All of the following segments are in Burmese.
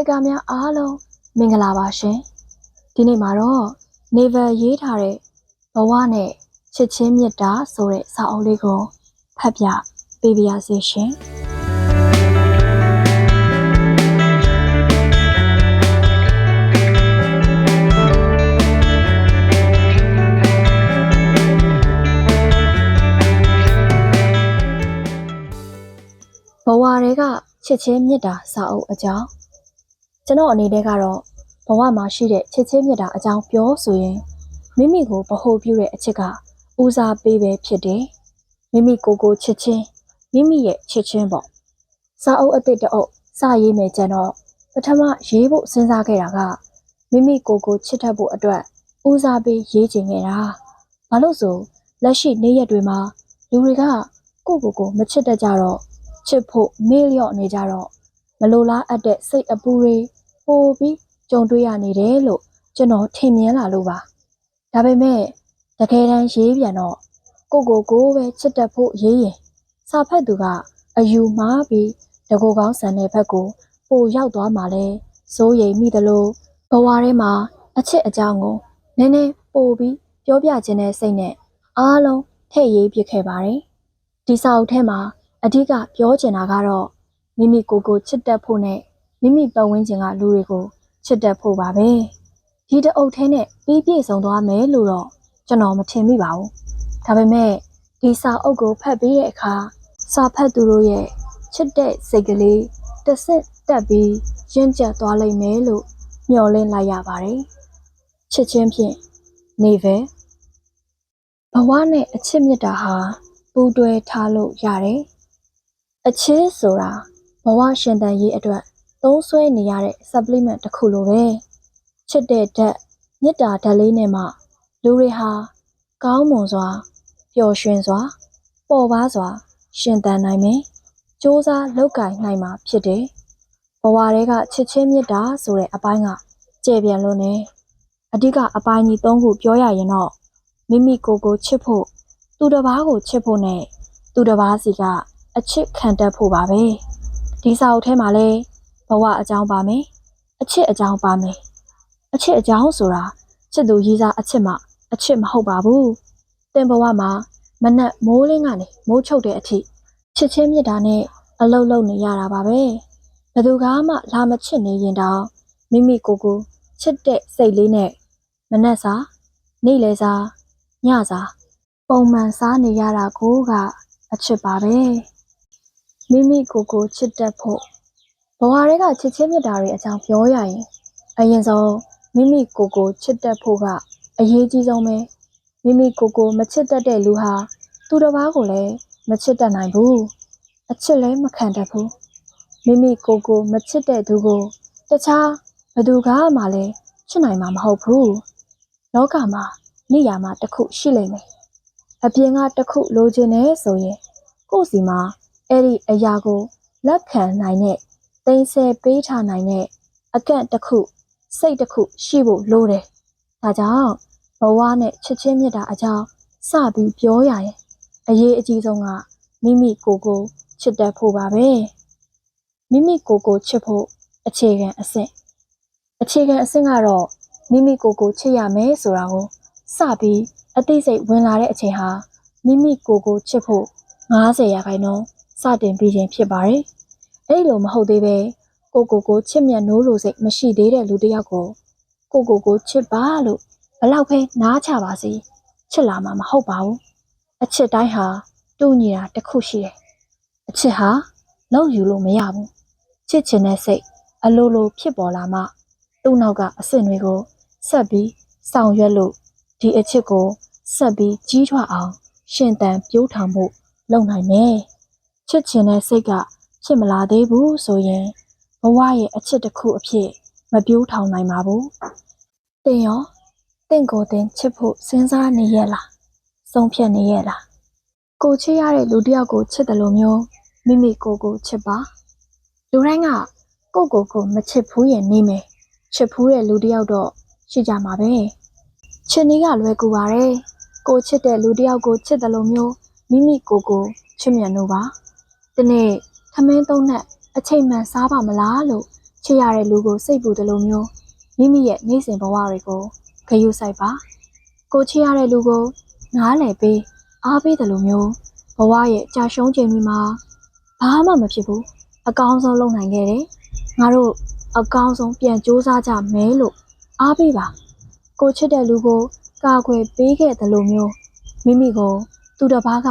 ရိကများအားလုံးမင်္ဂလာပါရှင်ဒီနေ့မှာတော့ Naval ရေးထားတဲ့ဘဝနဲ့ချစ်ချင်းမြတ်တာဆိုတဲ့စာအုပ်လေးကိုဖတ်ပြပေးပါရစေရှင်ဘဝတွေကချစ်ချင်းမြတ်တာစာအုပ်အကြောင်း ကျွန်တော်အနေနဲ့ကတော့ဘဝမှာရှိတဲ့ချစ်ချင်းမြတ်တာအကြောင်းပြောဆိုရင်မိမိကိုဗဟုပြုတဲ့အချက်ကဦးစားပေးပဲဖြစ်တယ်။မိမိကိုယ်ကိုချစ်ချင်းမိမိရဲ့ချစ်ချင်းပေါ့။စာအုပ်အသစ်တအုပ်စရေးမယ်ကြတော့ပထမရေးဖို့စဉ်းစားခဲ့တာကမိမိကိုယ်ကိုချစ်တတ်ဖို့အတွက်ဦးစားပေးရေးချင်ခဲ့တာ။ဘာလို့ဆိုလက်ရှိနေ့ရက်တွေမှာလူတွေကကိုယ့်ကိုယ်ကိုမချစ်တတ်ကြတော့ချစ်ဖို့မေ့လျော့နေကြတော့မလိုလားအပ်တဲ့စိတ်အပူတွေ ပိုပြီးကြုံတွေ့ရနေတယ်လို့ကျွန်တော်ထင်မြင်လာလို့ပါဒါပေမဲ့တကယ်တမ်းရေးပြန်တော့ကိုကိုကိုပဲချစ်တတ်ဖို့ရေးရင်စာဖတ်သူကအယူမှားပြီးတကူကောင်းဆန်တဲ့ဘက်ကိုပိုရောက်သွားမှလဲစိုးရိမ်မိသလိုဘဝထဲမှာအချစ်အကြောင်းကိုနည်းနည်းပိုပြီးပြောပြခြင်းတဲ့စိတ်နဲ့အားလုံးထည့်ရေးပြခဲ့ပါတယ်ဒီစာအုပ်ထဲမှာအဓိကပြောချင်တာကတော့မိမိကိုယ်ကိုချစ်တတ်ဖို့နဲ့ မိမိပတ်ဝန်းကျင်ကလူတွေကိုချစ်တတ်ဖို့ပါပဲဒီတအုပ်ထဲနဲ့ပြီးပြည့်စုံသွားမယ်လို့တော့ကျွန်တော်မထင်မိပါဘူးဒါပေမဲ့ဒီစာအုပ်ကိုဖတ်ပြီးတဲ့အခါစာဖတ်သူတို့ရဲ့ချစ်တဲ့စိတ်ကလေးတစ်ဆင့်တက်ပြီးရင့်ကျက်သွားလိမ့်မယ်လို့မျှော်လင့်လိုက်ရပါတယ်ချစ်ချင်းဖြင့်နေပဲဘဝနဲ့အချစ်မြတ်တာဟာပူးတွဲထားလို့ရတယ်အချစ်ဆိုတာဘဝရှင်သန်ရေးအတွက် သုံးဆွဲနေရတဲ့ supplement တစ်ခုလိုပဲချစ်တဲ့ဓာတ်မေတ္တာဓာတ်လေးနဲ့မှလူတွေဟာကောင်းမွန်စွာပျော်ရွှင်စွာ ပေါ်ပါစွာ ရှင်သန်နိုင်မယ်စ조사လောက်ကင်နိုင်မှာဖြစ်တယ်ဘဝတွေကချစ်ချင်းမေတ္တာဆိုတဲ့အပိုင်းကကျေပြန်လို့နေအဓိကအပိုင်းကြီး၃ခုပြောရရင်တော့မိမိကိုယ်ကိုချစ်ဖို့သူတစ်ပါးကိုချစ်ဖို့နဲ့သူတစ်ပါးစီကအချစ်ခံတတ်ဖို့ပါပဲဒီစာအုပ်ထဲမှာလဲ ဘဝအကြောင်းပါမယ်အချစ်အကြောင်းပါမယ်အချစ်အကြောင်းဆိုတာချစ်သူရေးစားအချစ်မှအချစ်မဟုတ်ပါဘူးတင်ဘဝမှာမနက်မိုးလင်းကနေမိုးချုပ်တဲ့အထိချစ်ချင်းမြတ်တာနဲ့အလုတ်လုတ်နေရတာပါပဲဘယ်သူကမှလာမချစ်နေရင်တောင်မိမိကိုယ်ကိုချစ်တဲ့စိတ်လေးနဲ့မနက်စာနေ့လယ်စာညစာပုံမှန်စားနေရတာကိုကအချစ်ပါပဲမိမိကိုယ်ကိုချစ်တတ်ဖို့ ဘဝတွေကချစ်ချင်းမြတ်တာတွေအကြောင်းပြောရရင်အရင်ဆုံးမိမိကိုယ်ကိုချစ်တတ်ဖို့ကအရေးကြီးဆုံးပဲမိမိကိုယ်ကိုမချစ်တတ်တဲ့လူဟာသူတစ်ပါးကိုလည်းမချစ်တတ်နိုင်ဘူးအချစ်လည်းမခံတတ်ဘူးမိမိကိုယ်ကိုမချစ်တဲ့သူကိုတခြားဘသူကမှလည်းချစ်နိုင်မှာမဟုတ်ဘူးလောကမှာနေရာမှာတစ်ခုရှိလိမ့်မယ်အပြင်ကတစ်ခုလိုချင်နေဆိုရင်ကိုယ့်စီမှာအဲ့ဒီအရာကိုလက်ခံနိုင်တဲ့ သိမ်းဆဲပေးထားနိုင်တဲ့အကန့်တစ်ခုစိတ်တစ်ခုရှိဖို့လိုတယ်။ဒါကြောင့်ဘဝနဲ့ချစ်ချင်းမြတ်တာအကြောင်းစပြီးပြောရရင်အရေးအကြီးဆုံးကမိမိကိုယ်ကိုချစ်တတ်ဖို့ပါပဲ။မိမိကိုယ်ကိုချစ်ဖို့အခြေခံအဆင့်အခြေခံအဆင့်ကတော့မိမိကိုယ်ကိုချစ်ရမယ်ဆိုတာကိုစပြီးအသိစိတ်ဝင်လာတဲ့အချိန်ဟာမိမိကိုယ်ကိုချစ်ဖို့90ရာခိုင်နှုန်းစတင်ပြီးခြင်းဖြစ်ပါတယ်။ အဲ့လိုမဟုတ်သေးပဲကိုကိုကိုချစ်မြတ်နိုးလို့စိတ်မရှိသေးတဲ့လူတစ်ယောက်ကိုကိုကိုကိုချစ်ပါလို့ဘလောက်ပဲနားချပါစေချစ်လာမှာမဟုတ်ပါဘူး။အချစ်တိုင်းဟာတူညီတာတစ်ခုရှိတယ်။အချစ်ဟာလောက်ယူလို့မရဘူး။ချစ်ချင်တဲ့စိတ်အလိုလိုဖြစ်ပေါ်လာမှသူ့နောက်ကအဆင့်တွေကိုဆက်ပြီးဆောင်ရွက်လို့ဒီအချစ်ကိုဆက်ပြီးကြီးထွားအောင်ရှင်သန်ပြိုးထောင်မှုလုပ်နိုင်မယ်။ချစ်ချင်တဲ့စိတ်က ဖြစ်မလာသေးဘူးဆိုရင်ဘဝရဲ့အချစ်တစ်ခုအဖြစ်မပြိုးထောင်နိုင်ပါဘူး။တင်ရောတင့်ကိုတင်ချစ်ဖို့စဉ်းစားနေရဲ့လား။ဆုံးဖြတ်နေရဲ့လား။ကိုချစ်ရတဲ့လူတစ်ယောက်ကိုချစ်တယ်လို့မျိုးမိမိကိုယ်ကိုချစ်ပါ။လူတိုင်းကကိုယ့်ကိုယ်ကိုမချစ်ဘူးရင်နေမယ်။ချစ်ဘူးတဲ့လူတစ်ယောက်တော့ရှိကြမှာပဲ။ချစ်နည်းကလွယ်ကူပါတယ်။ကိုချစ်တဲ့လူတစ်ယောက်ကိုချစ်တယ်လို့မျိုးမိမိကိုယ်ကိုချစ်မြတ်လို့ပါ။ဒီနေ့ ထမင်းသုံးနဲ့အချိန်မှန်စားပါမလားလို့ချစ်ရတဲ့လူကိုစိတ်ပူတယ်လို့မျိုးမိမိရဲ့နေ့စဉ်ဘဝတွေကိုဂရုစိုက်ပါကိုချစ်ရတဲ့လူကိုနားလည်ပေးအားပေးတယ်လို့မျိုးဘဝရဲ့ကြာရှုံးချိန်တွေမှာဘာမှမဖြစ်ဘူးအကောင်းဆုံးလုပ်နိုင်ခဲ့တယ်ငါတို့အကောင်းဆုံးပြန်စူးစမ်းကြမယ်လို့အားပေးပါကိုချစ်တဲ့လူကိုကာကွယ်ပေးခဲ့တယ်လို့မျိုးမိမိကို သူတစ်ပါးက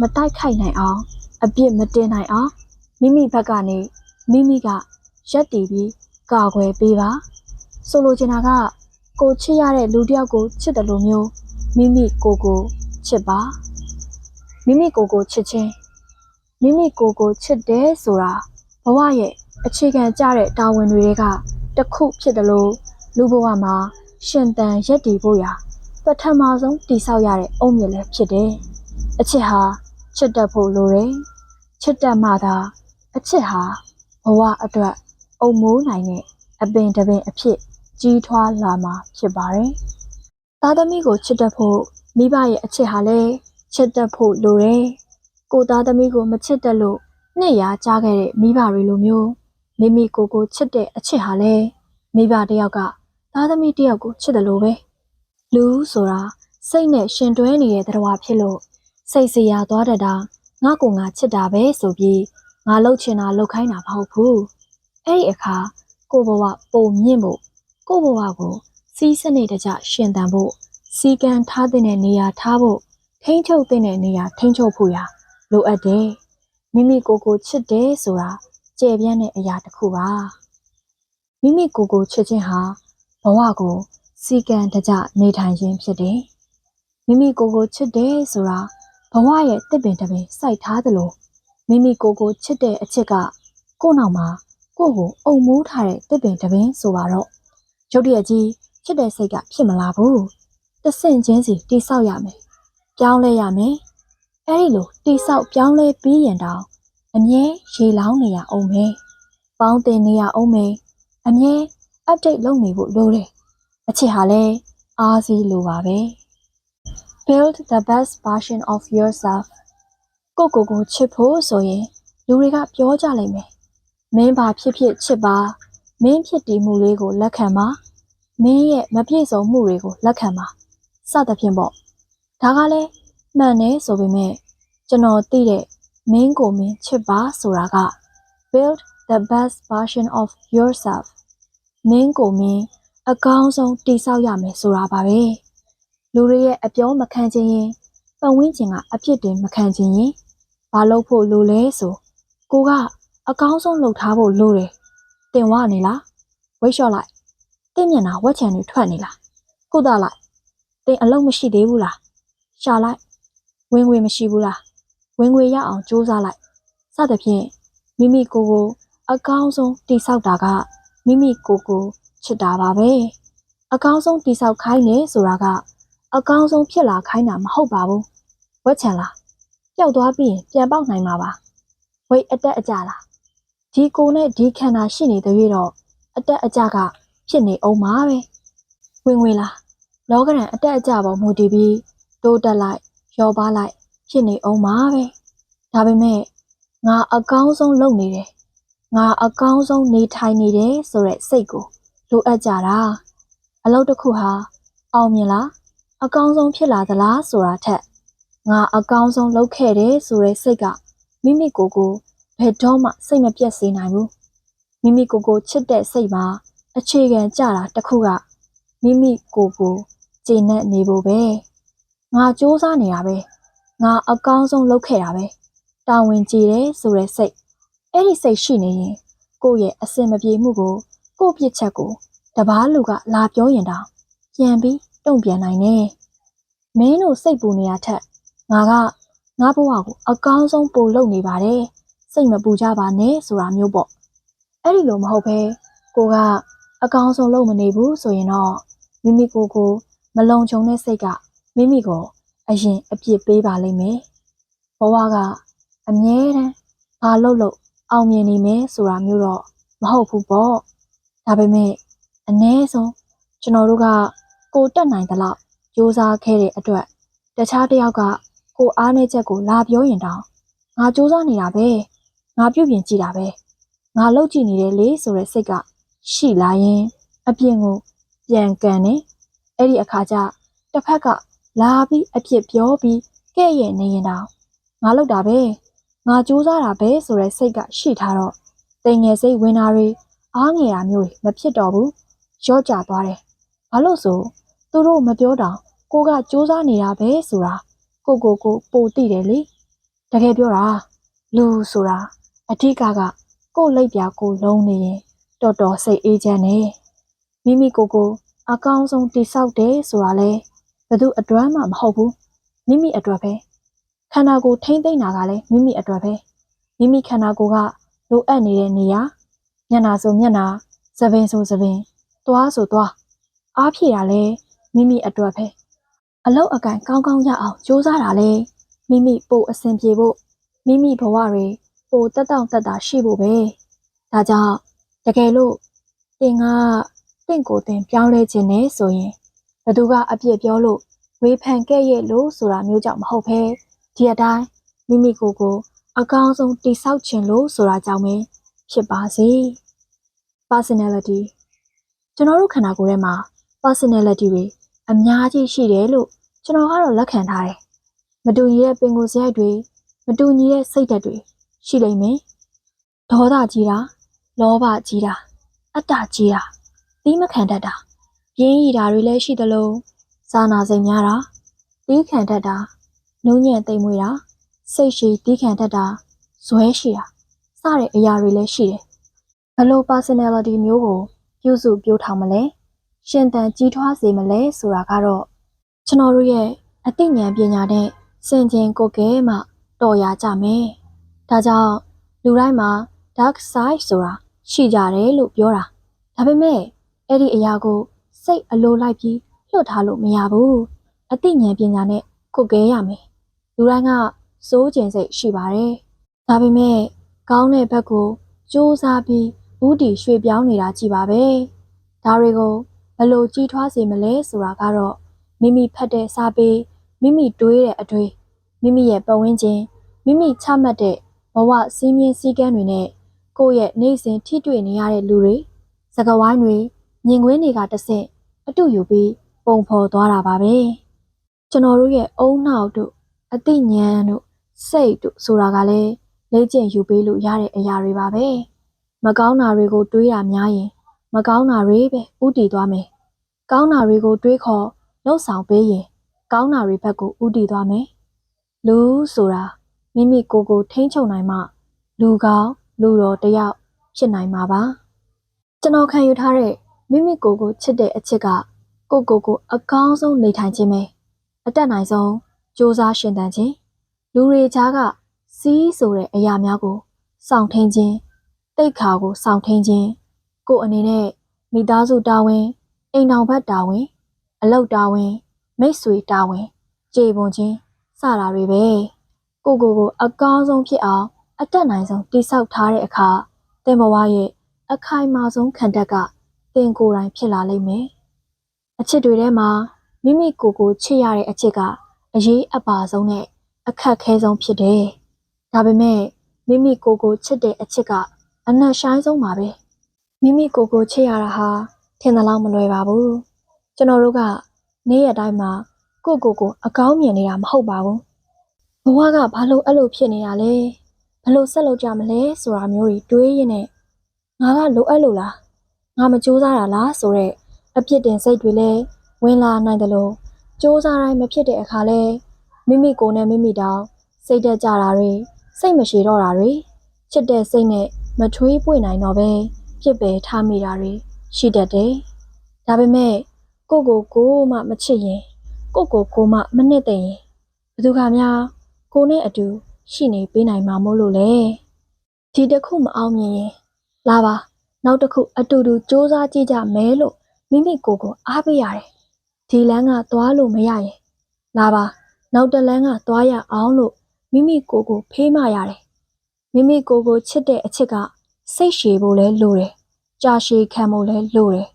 မတိုက်ခိုက်နိုင်အောင်အပြစ်မတင်နိုင်အောင် မိမိဘက်ကနေမိမိကရက်တည်ပြီးကာကွယ်ပေးပါဆိုလိုချင်တာကကိုချစ်ရတဲ့လူတစ်ယောက်ကိုချစ်တယ်လို့မျိုးမိမိကိုယ်ကိုချစ်ပါမိမိကိုယ်ကိုချစ်ခြင်းမိမိကိုယ်ကိုချစ်တယ်ဆိုတာဘဝရဲ့အခြေခံကြတဲ့တာဝန်တွေကတစ်ခုဖြစ်တယ်လို့လူဘဝမှာရှင်သန်ရက်တည်ဖို့ရာပထမဆုံးတည်ဆောက်ရတဲ့အုံမြစ်လည်းဖြစ်တယ်အချစ်ဟာချစ်တတ်ဖို့လိုတယ်ချစ်တတ်မှသာ အချစ်ဟာဘဝအတွက်အုံမိုးနိုင်တဲ့အပင်တစ်ပင်အဖြစ်ကြီးထွားလာမှာဖြစ်ပါတယ်။သားသမီးကိုချစ်တတ်ဖို့မိဘရဲ့အချစ်ဟာလည်းချစ်တတ်ဖို့လိုတယ်။ကိုသားသမီးကိုမချစ်တတ်လို့နှစ်ရာကြားခဲ့တဲ့မိဘတွေလိုမျိုးမိမိကိုယ်ကိုချစ်တဲ့အချစ်ဟာလည်းမိဘတစ်ယောက်ကသားသမီးတစ်ယောက်ကိုချစ်တယ်လို့ပဲ။လူဆိုတာစိတ်နဲ့ရှင်တွဲနေတဲ့တရားဖြစ်လို့စိတ်စရာသွားတတ်တာငါကိုငါချစ်တာပဲဆိုပြီး ငါလှုပ်ချင်တာလှုပ်ခိုင်းတာမဟုတ်ဘူး။အဲ့ဒီအခါကိုဘဝပုံမြင့်ဖို့ကိုဘဝကိုစီးစနစ်တကျရှင်သန်ဖို့စီကံထားတဲ့နေရာထားဖို့ထိမ့်ချုပ်တဲ့နေရာထိမ့်ချုပ်ဖို့ရာလိုအပ်တယ်မိမိကိုယ်ကိုချစ်တယ်ဆိုတာကြဲပြန့်တဲ့အရာတစ်ခုပါမိမိကိုယ်ကိုချစ်ခြင်းဟာဘဝကိုစီကံတကျနေထိုင်ခြင်းဖြစ်တယ်မိမိကိုယ်ကိုချစ်တယ်ဆိုတာဘဝရဲ့တစ်ပင်တစ်ပင်စိုက်ထားသလို မိမိကိုယ်ကိုချစ်တဲ့အချစ်ကကိုယ့်နောက်မှာကိုယ့်ကိုအုံမိုးထားတဲ့တစ်ပင်တစ်ပင်ဆိုပါတော့ရုတ်တရက်ကြီးချစ်တဲ့စိတ်ကဖြစ်မလာဘူးတဆင့်ချင်းစီတိဆောက်ရမယ်ပြောင်းလဲရမယ်အဲ့ဒီလိုတိဆောက်ပြောင်းလဲပြီးရင်တောင်အမြဲရေလောင်းနေရအောင်မယ်ပေါင်းတင်နေရအောင်မယ်အမြဲ update လုပ်နေဖို့လိုတယ်အချစ်ဟာလည်းအားစီးလိုပါပဲ build the best version of yourself ကိုကိုကိုချစ်ဖို့ဆိုရင်လူတွေကပြောကြလိမ့်မယ်မင်းဘာဖြစ်ဖြစ်ချစ်ပါမင်းဖြစ်တည်မှုလေးကိုလက်ခံပါမင်းရဲ့မပြည့်စုံမှုတွေကိုလက်ခံပါစသဖြင့်ပေါ့ဒါကလည်းမှန်တယ်ဆိုပေမဲ့ကျွန်တော်သိတဲ့မင်းကိုမင်းချစ်ပါဆိုတာက build the best version of yourself မင်းကိုမင်းအကောင်းဆုံးတည်ဆောက်ရမယ်ဆိုတာပါပဲလူတွေရဲ့အပြောမခံခြင်းရင်ပတ်ဝန်းကျင်ကအဖြစ်တင်မခံခြင်းရင် ဘာလုပ်ဖို့လိုလဲဆိုကိုကအကောင်းဆုံးလုပ်ထားဖို့လိုတယ်တင်ဝနေလားဝိတ်လျှော့လိုက်တင်းမျက်နှာဝက်ချံတွေထွက်နေလားကုသလိုက်တင်အလုံးမရှိသေးဘူးလားရှာလိုက်ဝင်ငွေမရှိဘူးလားဝင်ငွေရအောင်စူးစမ်းလိုက်စသဖြင့်မိမိကိုယ်ကိုအကောင်းဆုံးတိဆောက်တာကမိမိကိုယ်ကိုချစ်တာပါပဲအကောင်းဆုံးတိဆောက်ခိုင်းနေဆိုတာကအကောင်းဆုံးဖြစ်လာခိုင်းတာမဟုတ်ပါဘူးဝက်ချံလား ပျောက်သွားပြီးရင်ပြန်ပေါက်နိုင်မှာပါဝိတ်အတက်အကြလားဒီကိုနဲ့ဒီခန္ဓာရှိနေတဲ့၍တော့အတက်အကြကဖြစ်နေအောင်ပါပဲဝင်ဝင်လားလောကရန်အတက်အကြပေါ်မူတည်ပြီးတိုးတက်လိုက်ရောပါလိုက်ဖြစ်နေအောင်ပါပဲဒါပေမဲ့ငါအကောင်းဆုံးလုပ်နေတယ်ငါအကောင်းဆုံးနေထိုင်နေတယ်ဆိုတဲ့စိတ်ကိုလိုအပ်ကြတာအလုပ်တစ်ခုဟာအောင်မြင်လားအကောင်းဆုံးဖြစ်လာသလားဆိုတာထက် ငါအကောင်းဆုံးလုပ်ခဲ့တယ်ဆိုတဲ့စိတ်ကမိမိကိုယ်ကိုဘယ်တော့မှစိတ်မပြတ်စေနိုင်ဘူးမိမိကိုယ်ကိုချစ်တဲ့စိတ်မှာအခြေခံကြတာတစ်ခုကမိမိကိုယ်ကိုကျေနပ်နေဖို့ပဲငါစူးစမ်းနေတာပဲငါအကောင်းဆုံးလုပ်ခဲ့တာပဲတာဝန်ကျေတယ်ဆိုတဲ့စိတ်အဲ့ဒီစိတ်ရှိနေရင်ကိုယ့်ရဲ့အစင်မပြေမှုကိုကိုယ့်ပြစ်ချက်ကိုတပားလူကလာပြောရင်တောင်ပြန်ပြီးတုံ့ပြန်နိုင်တယ်မင်းတို့စိတ်ပူနေရထက် ငါကငါဘဝကိုအကောင်းဆုံးပို့လုပ်နေပါတယ်စိတ်မပူကြပါနဲ့ဆိုတာမျိုးပေါ့အဲ့ဒီလိုမဟုတ်ဘဲကိုကအကောင်းဆုံးလုပ်မနေဘူးဆိုရင်တော့မိမိကိုယ်ကိုမလုံခြုံတဲ့စိတ်ကမိမိကိုအရင်အပြစ်ပေးပါလိမ့်မယ်ဘဝကအမြဲတမ်းဘာလုပ်လို့အောင်မြင်နေမယ်ဆိုတာမျိုးတော့မဟုတ်ဘူးပေါ့ဒါပေမဲ့အ ਨੇ ဆုံးကျွန်တော်တို့ကကိုတက်နိုင်သလောက်စူးစမ်းခဲ့တဲ့အတွက်တခြားတယောက်က ကိုအားနေချက်ကိုလာပြောရင်တောင်ငါစူးစမ်းနေတာပဲငါပြုတ်ပြင်ကြည့်တာပဲငါလှုပ်ကြည့်နေတယ်လေဆိုတဲ့စိတ်ကရှိလာရင်အပြစ်ကိုပြန်ကန်တယ်အဲ့ဒီအခါကျတစ်ဖက်ကလာပြီးအပြစ်ပြောပြီးကဲ့ရဲ့နေရင်တော့ငါလောက်တာပဲငါစူးစမ်းတာပဲဆိုတဲ့စိတ်ကရှိထားတော့တိမ်ငယ်စိတ်ဝင်တာတွေအားငယ်တာမျိုးတွေမဖြစ်တော့ဘူးရော့ကျသွားတယ်ဘာလို့ဆိုသူတို့မပြောတော့ကိုကစူးစမ်းနေတာပဲဆိုတာ ကိုကိုကိုပိုသိတယ်လေတကယ်ပြောတာလူဆိုတာအထက်ကကကို့လက်ပြကိုလုံးနေရင်တော်တော်စိတ်အေးချမ်းနေမိမိကိုကိုအကောင်းဆုံးတိဆောက်တယ်ဆိုတာလဲဘယ်သူအတွက်မှမဟုတ်ဘူးမိမိအတွက်ပဲခန္ဓာကိုယ်ထိမ့်သိမ့်တာကလည်းမိမိအတွက်ပဲမိမိခန္ဓာကိုယ်ကလိုအပ်နေတဲ့နေရာမျက်နာဆိုမျက်နာသပင်ဆိုသပင်သွားဆိုသွားအားဖြည့်တာလဲမိမိအတွက်ပဲ အလောက်အကန်ကောင်းကောင်းရအောင်ကြိုးစားတာလဲမိမိပို့အဆင်ပြေဖို့မိမိဘဝတွေပိုတက်တောင့်တက်တာရှိဖို့ပဲဒါကြောင့်တကယ်လို့တင်ကတင့်ကိုယ်တင်ပြောင်းလဲခြင်းနဲ့ဆိုရင်ဘသူကအပြစ်ပြောလို့ဝေဖန်ခဲ့ရဲ့လို့ဆိုတာမျိုးကြောင့်မဟုတ်ဘဲဒီအတိုင်းမိမိကိုယ်ကို အကောင်းဆုံးတိဆောက်ခြင်းလို့ဆိုတာကြောင့်ပဲဖြစ်ပါစေ personality ကျွန်တော်တို့ခန္ဓာကိုယ်ထဲမှာ personality တွေ အများကြီးရှိတယ်လို့ကျွန်တော်ကတော့လက်ခံထားတယ်မတူညီတဲ့ပင်ကိုယ်စရိုက်တွေမတူညီတဲ့စိတ်ဓာတ်တွေရှိလိမ့်မယ်ဒေါသကြီးတာလောဘကြီးတာအတ္တကြီးတာသီးမခံတတ်တာပြင်းရည်တာတွေလည်းရှိသလိုစာနာစိတ်များတာသီးခံတတ်တာနှုံးညံ့သိမ့်မွေတာစိတ်ရှိသီးခံတတ်တာဇွဲရှိတာစတဲ့အရာတွေလည်းရှိတယ်ဘယ်လို personality မျိုးကိုပြုစုပြောထောင်မလဲ ရှင်သန်ကြီးထွားစေမလဲဆိုတာကတော့ကျွန်တော်တို့ရဲ့အသိဉာဏ်ပညာနဲ့စင်ကြင်ကိုယ်ကဲမှတော်ရကြမယ်ဒါကြောင့်လူတိုင်းမှာ dark side ဆိုတာရှိကြတယ်လို့ပြောတာဒါပေမဲ့အဲ့ဒီအရာကိုစိတ်အလိုလိုက်ပြီးလွတ်ထားလို့မရဘူးအသိဉာဏ်ပညာနဲ့ကိုယ်ကဲရမယ်လူတိုင်းကစိုးကျင်စိတ်ရှိပါတယ်ဒါပေမဲ့ကောင်းတဲ့ဘက်ကိုစူးစမ်းပြီးဥတီရွှေ့ပြောင်းနေတာကြည်ပါပဲဒါတွေကို ဘယ်လိုကြီးထွားစေမလဲဆိုတာကတော့မိမိဖတ်တဲ့စာပေမိမိတွေးတဲ့အတွေ့မိမိရဲ့ပတ်ဝန်းကျင်မိမိချမှတ်တဲ့ဘဝစည်းမျဉ်းစည်းကမ်းတွေနဲ့ကိုယ့်ရဲ့နေစဉ်ထိတွေ့နေရတဲ့လူတွေစကားဝိုင်းတွေမြင်ကွင်းတွေကတဆင့်အတူယူပြီးပုံဖော်သွားတာပါပဲကျွန်တော်တို့ရဲ့အုံနောက်တို့အသိဉာဏ်တို့စိတ်တို့ဆိုတာကလည်းလေ့ကျင့်ယူပေးလို့ရတဲ့အရာတွေပါပဲမကောင်းတာတွေကိုတွေးရများရင် မကောင်းတာတွေပဲဥတည်သွားမယ်ကောင်းတာတွေကိုတွေးခေါ်လှုပ်ဆောင်ပေးရင်ကောင်းတာတွေဘက်ကိုဥတည်သွားမယ်လူဆိုတာမိမိကိုယ်ကိုထိန်းချုပ်နိုင်မှလူကောင်းလူတော်တယောက်ဖြစ်နိုင်မှာပါကျွန်တော်ခံယူထားတဲ့မိမိကိုယ်ကိုချစ်တဲ့အချစ်ကကိုယ့်ကိုယ်ကိုအကောင်းဆုံးနေထိုင်ခြင်းပဲအတက်နိုင်ဆုံးစ조사ရှင်သန်ခြင်းလူတွေကြားကစီးဆိုတဲ့အရာများကိုစောင့်ထိန်ခြင်းတိတ်ခါကိုစောင့်ထိန်ခြင်း ကိုယ်အနေနဲ့မိသားစုတာဝန်အိမ်တော်ဘက်တာဝန်အလုပ်တာဝန်မိတ်ဆွေတာဝန်ကြေပွန်ခြင်းစတာတွေပဲကိုကိုကိုအကောင်းဆုံးဖြစ်အောင်အတက်နိုင်ဆုံးတိဆောက်ထားတဲ့အခါတင်ဘဝရဲ့အခိုင်အမာဆုံးခံတက်ကတင်ကိုယ်တိုင်ဖြစ်လာလိမ့်မယ်အချစ်တွေထဲမှာမိမိကိုယ်ကိုချစ်ရတဲ့အချစ်ကအရေးအပါဆုံးနဲ့အခက်ခဲဆုံးဖြစ်တယ်ဒါပေမဲ့မိမိကိုယ်ကိုချစ်တဲ့အချစ်ကအနက်ရှိုင်းဆုံးပါပဲ မိမိကိုယ်ကိုချစ်ရတာဟာထင်သလောက်မလွယ်ပါဘူးကျွန်တော်တို့ကနေ့ရက်တိုင်းမှာကိုယ့်ကိုယ်ကိုအကောင်းမြင်နေတာမဟုတ်ပါဘူးဘဝကဘာလို့အဲ့လိုဖြစ်နေတာလဲဘယ်လိုဆက်လုပ်ကြမလဲဆိုတာမျိုးတွေတွေးရင်းနဲ့ငါကလိုအပ်လို့လားငါမကြိုးစားတာလားဆိုတော့အပြစ်တင်စိတ်တွေလည်းဝင်လာနိုင်တယ်လို့စူးစမ်းတိုင်းမဖြစ်တဲ့အခါလဲမိမိကိုယ်နဲ့မိမိတောင်စိတ်တက်ကြတာတွေစိတ်မရှိတော့တာတွေချစ်တဲ့စိတ်နဲ့မထွေးပွေနိုင်တော့ပဲ ဖြစ်ပဲထားမိတာတွေရှိတတ်တယ်။ဒါပေမဲ့ကိုကိုကိုမှမချစ်ရင်ကိုကိုကိုမှမနှစ်သိမ့်ရင်ဘယ်သူကများကိုနဲ့အတူရှိနေပေးနိုင်မှာမို့လို့လေဒီတစ်ခုမအောင်မြင်ရင်လာပါနောက်တစ်ခုအတူတူစူးစမ်းကြည့်ကြမယ်လို့မိမိကိုယ်ကိုအားပေးရတယ်ဒီလမ်းကသွားလို့မရရင်လာပါနောက်တစ်လမ်းကသွားရအောင်လို့မိမိကိုယ်ကိုဖေးမရတယ်မိမိကိုယ်ကိုချစ်တဲ့အချစ်က စိတ်ရှည်ဖို့လဲလိုတယ်ကြာရှည်ခံဖို့လဲလိုတယ်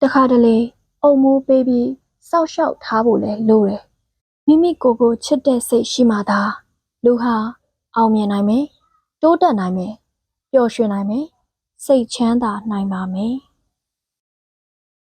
တခါတလေအုံမိုးပေးပြီးစောက်ရှောက်ထားဖို့လဲလိုတယ်မိမိကိုယ်ကိုချစ်တဲ့စိတ်ရှိမှသာလူဟာအောင်မြင်နိုင်မယ်တိုးတက်နိုင်မယ်ပျော်ရွှင်နိုင်မယ်စိတ်ချမ်းသာနိုင်ပါမယ်